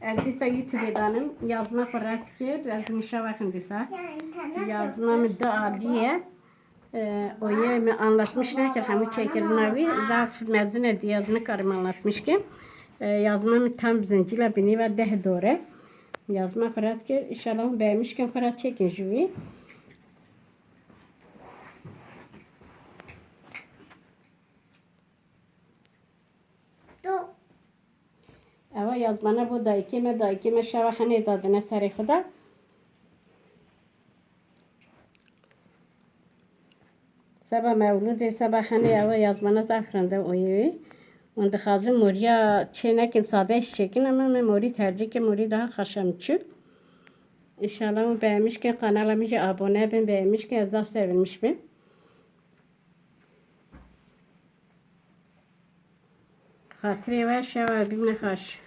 Elbise YouTube danım yazma kurat ki lazım şevakın disa. Yazma müdde aliye. O ye mi anlatmışlar ki hamı çekirinavi zaf mezun diye yazını karım anlatmış ki yazma mı tam zincirle bini ve deh dore. Yazma kurat ki inşallah beğenmişken kurat çekin jüvi. Eva yazmana bu daikime daikime şevahane dadına sari xuda. Sabah mevludi sabah hani eva yazmana zafranda oyevi. Onda xazı moriya çenekin sade iş çekin ama ben mori tercih ki mori daha haşamçı. İnşallah beğenmişken kanalıma abone ben beğenmişken yazaf sevilmiş ben. خاطری و شو ببینه خوش